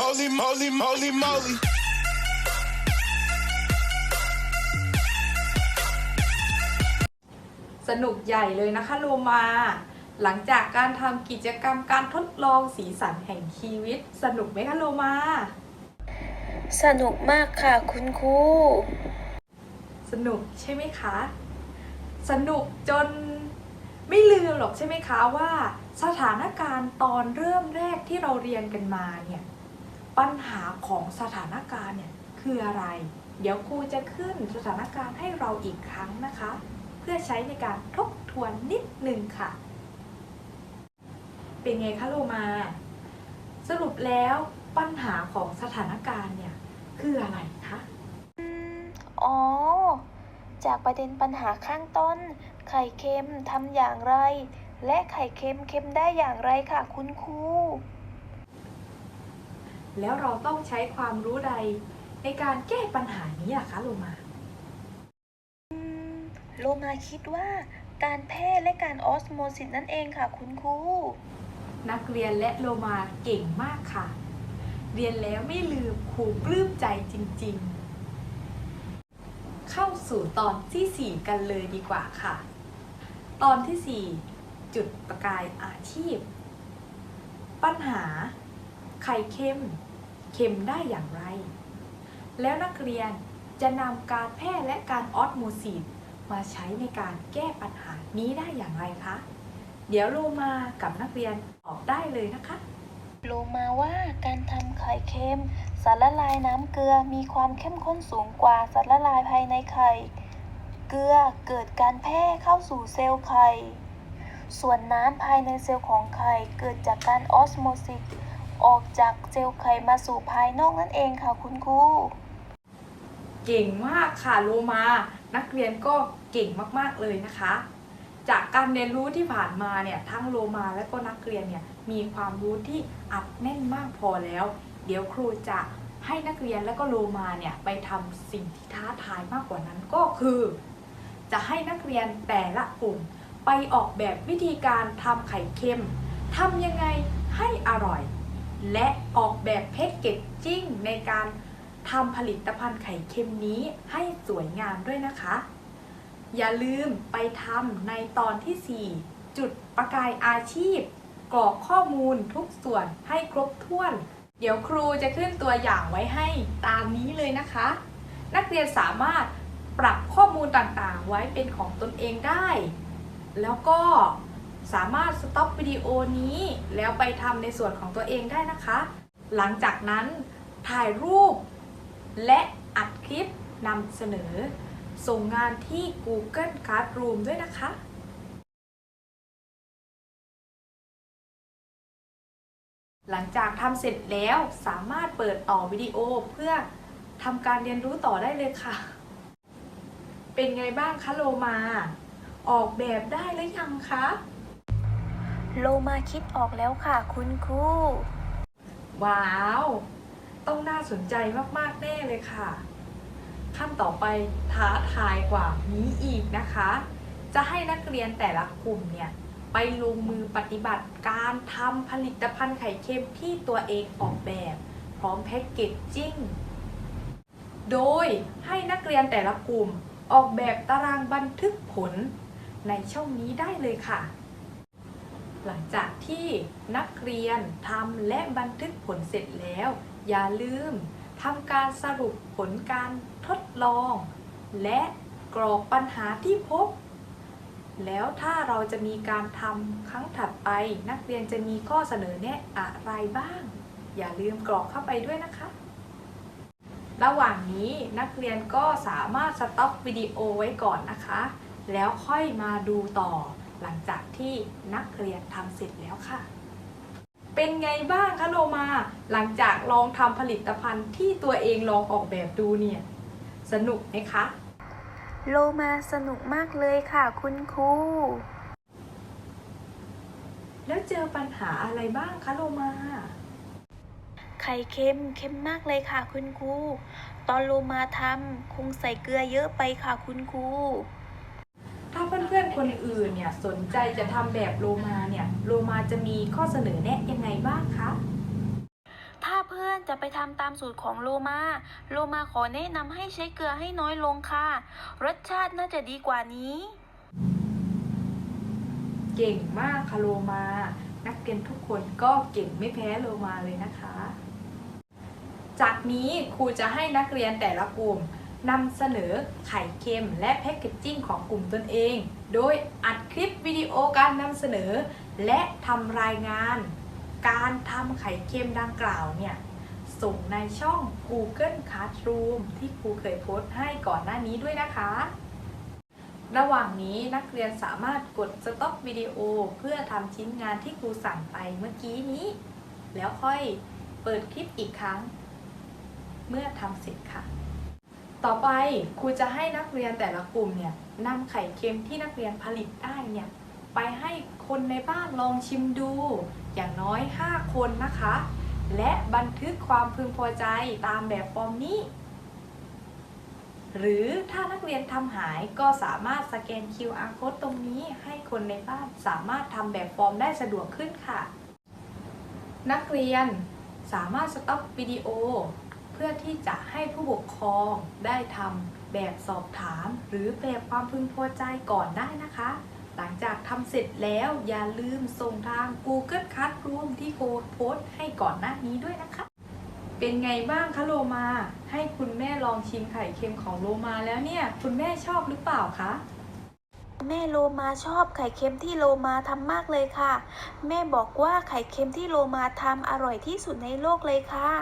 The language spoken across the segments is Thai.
Holy moly, moly, moly. สนุกใหญ่เลยนะคะโลมา หลังจากการทำกิจกรรมการทดลองสีสันแห่งชีวิต สนุกไหมคะโลมา สนุกมากค่ะคุณครู สนุกใช่ไหมคะ สนุกจน ไม่ลืมหรอกใช่ไหมคะว่าสถานการณ์ตอนเริ่มแรกที่เราเรียนกันมาเนี่ยปัญหาของสถานการณ์เนี่ยคืออะไร เดี๋ยวครูจะขึ้นสถานการณ์ให้เราอีกครั้งนะคะ เพื่อใช้ในการทบทวนนิดนึงค่ะ เป็นไงคะโลมา สรุปแล้วปัญหาของสถานการณ์เนี่ยคืออะไรคะ อ๋อ จากประเด็นปัญหาข้างต้น ไข่เค็มทำอย่างไร และไข่เค็มเค็มได้อย่างไรค่ะคุณครูแล้วเราต้องใช้ความรู้ใดในการแก้ปัญหานี้ล่ะคะโลมาโลมาคิดว่าการแพร่และการออสโมซิสนั่นเองค่ะคุณครูนักเรียนและโลมาเก่งมากค่ะ เรียนแล้วไม่ลืมครูปลื้มใจจริงๆเข้า สู่ตอนที่ 4 กันเลยดีกว่าค่ะ ตอนที่ 4 จุดประกายอาชีพ ปัญหา ไข่เค็ม เค็มได้อย่างไร แล้วนักเรียนจะนำการแพร่และการออสโมซิสมาใช้ในการแก้ปัญหานี้ได้อย่างไรคะ เดี๋ยวโลมากับนักเรียนตอบได้เลยนะคะ โลมาว่าการทำไข่เค็ม สารละลายน้ำเกลือมีความเข้มข้นสูงกว่าสารละลายภายในไข่ เกลือเกิดการแพร่เข้าสู่เซลล์ไข่ ส่วนน้ำภายในเซลล์ของไข่เกิดจากการออสโมซิสออกจากเซลล์ไข่มาสู่ภายนอกนั่นเองค่ะคุณครูเก่งมากค่ะโลมา นักเรียนก็เก่งมากๆเลยนะคะ จากการเรียนรู้ที่ผ่านมาเนี่ยทั้งโลมาและก็นักเรียนเนี่ยมีความรู้ที่อัดแน่นมากพอแล้ว เดี๋ยวครูจะให้นักเรียนและก็โลมาเนี่ยไปทำสิ่งที่ท้าทายมากกว่านั้นก็คือ จะให้นักเรียนแต่ละกลุ่มไปออกแบบวิธีการทำไข่เค็มทำยังไงให้อร่อย และออกแบบแพ็กเกจจิ้งในการทำผลิตภัณฑ์ไข่เค็มนี้ให้สวยงามด้วยนะคะ อย่าลืมไปทำในตอนที่ 4 จุดประกายอาชีพกรอกข้อมูลทุกส่วนให้ครบถ้วน เดี๋ยวครูจะขึ้นตัวอย่างไว้ให้ตามนี้เลยนะคะ นักเรียนสามารถปรับข้อมูลต่างๆ ไว้เป็นของตนเองได้ แล้วก็สามารถสต็อปวิดีโอนี้แล้วไปทำในส่วนของตัวเองได้นะคะ หลังจากนั้นถ่ายรูป และอัดคลิปนำเสนอ ส่งงานที่ Google Classroom ด้วยนะคะ หลังจากทำเสร็จแล้วสามารถเปิดต่อวิดีโอเพื่อทำการเรียนรู้ต่อได้เลยค่ะ เป็นไงบ้างคะโลมา ออกแบบได้หรือยังคะ โลมาคิดออกแล้วค่ะคุณครู ว้าว ต้องน่าสนใจมากๆแน่เลยค่ะ ขั้นต่อไปท้าทายกว่านี้อีกนะคะ จะให้นักเรียนแต่ละกลุ่มเนี่ย ไปลงมือปฏิบัติการทำผลิตภัณฑ์ไข่เค็มที่ตัวเองออกแบบ พร้อมแพ็กเกจจิ้ง โดยให้นักเรียนแต่ละกลุ่มออกแบบตารางบันทึกผลในช่องนี้ได้เลยค่ะ หลังจากที่นักเรียนทำและบันทึกผลเสร็จแล้ว อย่าลืมทำการสรุปผลการทดลอง และกรอกปัญหาที่พบ แล้วถ้าเราจะมีการทำครั้งถัดไป นักเรียนจะมีข้อเสนอแนะอะไรบ้าง อย่าลืมกรอกเข้าไปด้วยนะคะ ระหว่างนี้นักเรียนก็สามารถสต็อปวิดีโอไว้ก่อนนะคะ แล้วค่อยมาดูต่อหลังจากที่นักเรียนทำเสร็จแล้วค่ะ เป็นไงบ้างคะโลมา หลังจากลองทำผลิตภัณฑ์ที่ตัวเองลองออกแบบดูเนี่ย สนุกไหมคะ โลมาสนุกมากเลยค่ะคุณครู แล้วเจอปัญหาอะไรบ้างคะโลมา ไข่เค็มเค็มมากเลยค่ะคุณครู ตอนโลมาทำคงใส่เกลือเยอะไปค่ะคุณครู ถ้าเพื่อนๆคนอื่นเนี่ยสนใจจะทำแบบโลมาเนี่ย โลมาจะมีข้อเสนอแนะยังไงบ้างคะานจะไปทำตามสูตรของโลมา โลมาขอแนะนำให้ใช้เกลือให้น้อยลงค่ะ รสชาติน่าจะดีกว่านี้ เก่งมากค่ะโลมา นักเรียนทุกคนก็เก่งไม่แพ้โลมาเลยนะคะ จากนี้ครูจะให้นักเรียนแต่ละกลุ่มนำเสนอไข่เค็มและแพคเกจจิ้งของกลุ่มตนเอง โดยอัดคลิปวิดีโอการนำเสนอ และทำรายงาน การทำไข่เค็มดังกล่าวเนี่ย ส่งในช่อง Google Classroom ที่ครูเคยโพสต์ให้ก่อนหน้านี้ด้วยนะคะ ระหว่างนี้นักเรียนสามารถกด stop วิดีโอเพื่อทำชิ้นงานที่ครูสั่งไปเมื่อกี้นี้ แล้วค่อยเปิดคลิปอีกครั้ง เมื่อทำเสร็จค่ะ ต่อไปครูจะให้นักเรียนแต่ละกลุ่มเนี่ยนำไข่เค็มที่นักเรียนผลิตได้เนี่ยไปให้คนในบ้านลองชิมดู อย่างน้อย 5 คนนะคะ และบันทึกความพึงพอใจตามแบบฟอร์มนี้ หรือถ้านักเรียนทำหายก็สามารถสแกน QR code ตรงนี้ให้คนในบ้านสามารถทำแบบฟอร์มได้สะดวกขึ้นค่ะ นักเรียนสามารถสต็อปวิดีโอ เพื่อที่จะให้ผู้ปกครองได้ทำแบบสอบถาม หรือแบบความพึงพอใจก่อนได้นะคะ หลังจากทำเสร็จแล้วอย่าลืมส่งทาง Google Classroom ที่โคโพสต์ให้ก่อนหน้านี้ด้วยนะคะ เป็นไงบ้างคะโลมา ให้คุณแม่ลองชิมไข่เค็มของโลมาแล้วเนี่ย คุณแม่ชอบหรือเปล่าคะแม่โลมาชอบไข่เค็มที่โลมาทำมากเลยค่ะ แม่บอกว่าไข่เค็มที่โลมาทำอร่อยที่สุดในโลกเลยค่ะ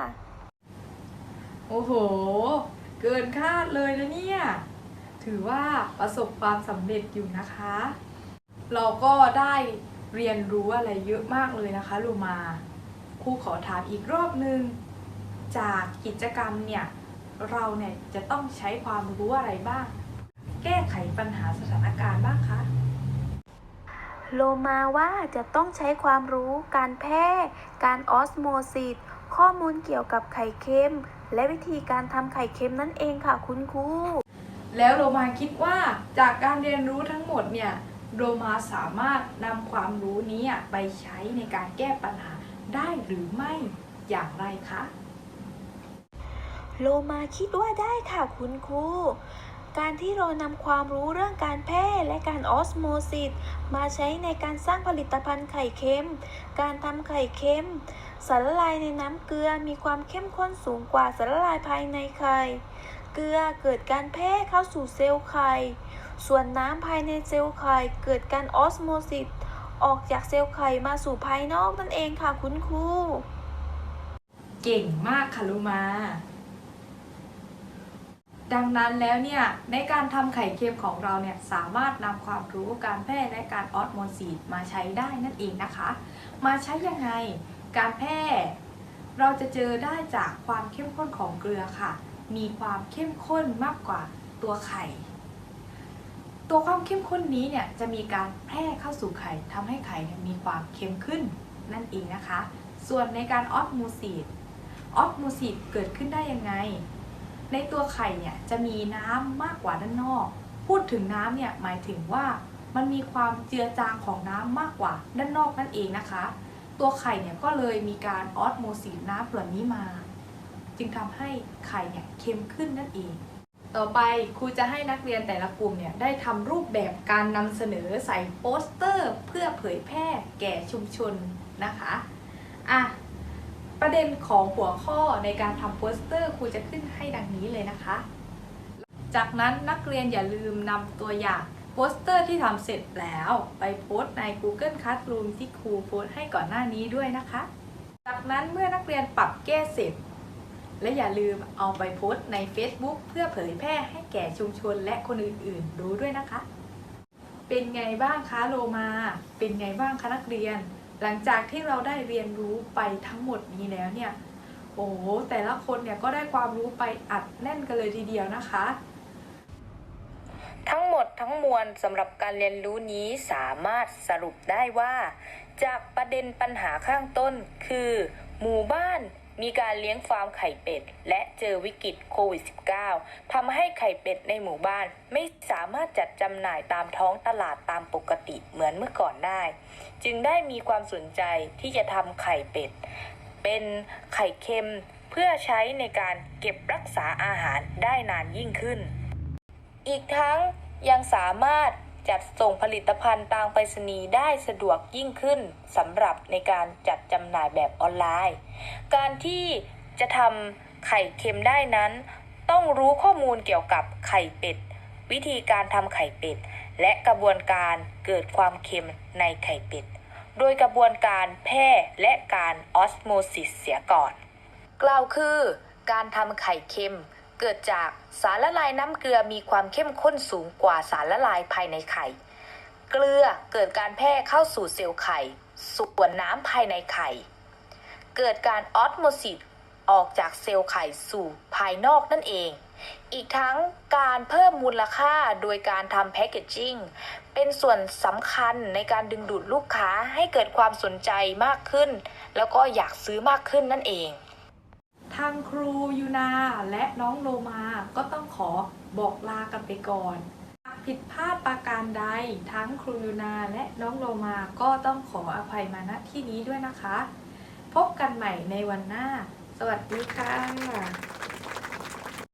โอ้โห เกินคาดเลยนะเนี่ย ถือว่าประสบความสำเร็จอยู่นะคะ เราก็ได้เรียนรู้อะไรเยอะมากเลยนะคะลูมาครูขอถามอีกรอบนึง จากกิจกรรมเนี่ย เราเนี่ยจะต้องใช้ความรู้อะไรบ้าง แก้ไขปัญหาสถานการณ์บ้างคะโลมาว่าจะต้องใช้ความรู้การแพร่การออสโมซิสข้อมูลเกี่ยวกับไข่เค็ม และวิธีการทำไข่เค็มนั่นเองค่ะคุณครูแล้วโรมาคิดว่าจากการเรียนรู้ทั้งหมดเนี่ย โรมาสามารถนำความรู้นี้ไปใช้ในการแก้ปัญหาได้หรือไม่อย่างไรคะ โลมาคิดว่าได้ค่ะคุณครูการที่เรานำความรู้เรื่องการแพร่และการออสโมซิสมาใช้ในการสร้างผลิตภัณฑ์ไข่เค็ม การทำไข่เค็ม สารละลายในน้ำเกลือมีความเข้มข้นสูงกว่าสารละลายภายในไข่ กลือเกิดการแพร่เข้าสู่เซลล์ไข่ ส่วนน้ำภายในเซลล์ไข่เกิดการออสโมซิสออกจากเซลล์ไข่มาสู่ภายนอกนั่นเองค่ะคุณครู เก่งมากค่ะลูมา ดังนั้นแล้วเนี่ยในการทำไข่เค็มของเราเนี่ยสามารถนำความรู้การแพร่และการออสโมซิสมาใช้ได้นั่นเองนะคะ มาใช้ยังไงการแพร่เราจะเจอได้จากความเข้มข้นของเกลือค่ะ มีความเข้มข้นมากกว่าตัวไข่ ตัวความเข้มข้นนี้เนี่ยจะมีการแพร่เข้าสู่ไข่ทำให้ไข่มีความเค็มขึ้นนั่นเองนะคะ ส่วนในการออสโมซิสออสโมซิสเกิดขึ้นได้ยังไง ในตัวไข่เนี่ยจะมีน้ำมากกว่าด้านนอก พูดถึงน้ำเนี่ยหมายถึงว่ามันมีความเจือจางของน้ำมากกว่าด้านนอกนั่นเองนะคะ ตัวไข่เนี่ยก็เลยมีการออสโมซิสน้ำส่วนนี้มา จึงทำให้ไข่เนี่ยเค็มขึ้นนั่นเอง ต่อไปครูจะให้นักเรียนแต่ละกลุ่มเนี่ยได้ทำรูปแบบการนำเสนอใส่โปสเตอร์ เพื่อเผยแพร่แก่ชุมชนนะคะอะประเด็นของหัวข้อในการทำโปสเตอร์ครูจะขึ้นให้ดังนี้เลยนะคะ จากนั้นนักเรียนอย่าลืมนำตัวอย่างโปสเตอร์ที่ทำเสร็จแล้วไปโพสต์ใน Google Classroom ที่ครูโพสต์ให้ก่อนหน้านี้ด้วยนะคะ จากนั้นเมื่อนักเรียนปรับแก้เสร็จ และอย่าลืมเอาไปโพสต์ใน Facebook เพื่อเผยแพร่ให้แก่ชุมชนและคนอื่นๆ รู้ด้วยนะคะ เป็นไงบ้างคะโลมา เป็นไงบ้างคะนักเรียน หลังจากที่เราได้เรียนรู้ไปทั้งหมดนี้แล้วเนี่ย โอ้โหแต่ละคนเนี่ยก็ได้ความรู้ไปอัดแน่นกันเลยทีเดียวนะคะ ทั้งหมดทั้งมวลสำหรับการเรียนรู้นี้สามารถสรุปได้ว่า จากประเด็นปัญหาข้างต้นคือ หมู่บ้าน มีการเลี้ยงฟาร์มไข่เป็ด และเจอวิกฤตโควิด -19 ทำให้ไข่เป็ดในหมู่บ้าน ไม่สามารถจัดจำหน่ายตามท้องตลาดตามปกติเหมือนเมื่อก่อนได้ จึงได้มีความสนใจที่จะทำไข่เป็ด เป็นไข่เค็มเพื่อใช้ในการเก็บรักษาอาหารได้นานยิ่งขึ้น อีกทั้งยังสามารถ จัดส่งผลิตภัณฑ์ทางไปรษณีย์ได้สะดวกยิ่งขึ้นสำหรับในการจัดจำหน่ายแบบออนไลน์ การที่จะทำไข่เค็มได้นั้น ต้องรู้ข้อมูลเกี่ยวกับไข่เป็ด วิธีการทำไข่เป็ด และกระบวนการเกิดความเค็มในไข่เป็ด โดยกระบวนการแพร่และการออสโมซิสเสียก่อน กล่าวคือการทำไข่เค็ม เกิดจากสารละลายน้ำเกลือมีความเข้มข้นสูงกว่าสารละลายภายในไข่ เกลือเกิดการแพร่เข้าสู่เซลล์ไข่ ส่วนน้ำภายในไข่ เกิดการออสโมซิสออกจากเซลล์ไข่สู่ภายนอกนั่นเอง อีกทั้งการเพิ่มมูลค่าโดยการทำแพคเกจจิ้งเป็นส่วนสำคัญในการดึงดูดลูกค้าให้เกิดความสนใจมากขึ้น แล้วก็อยากซื้อมากขึ้นนั่นเอง ทางครูยูนาและน้องโลมาก็ต้องขอบอกลากันไปก่อนหากผิดพลาดประการใดทั้งครูยูนาและน้องโลมาก็ต้องขออภัยมาณที่นี้ด้วยนะคะ พบกันใหม่ในวันหน้า สวัสดีค่ะ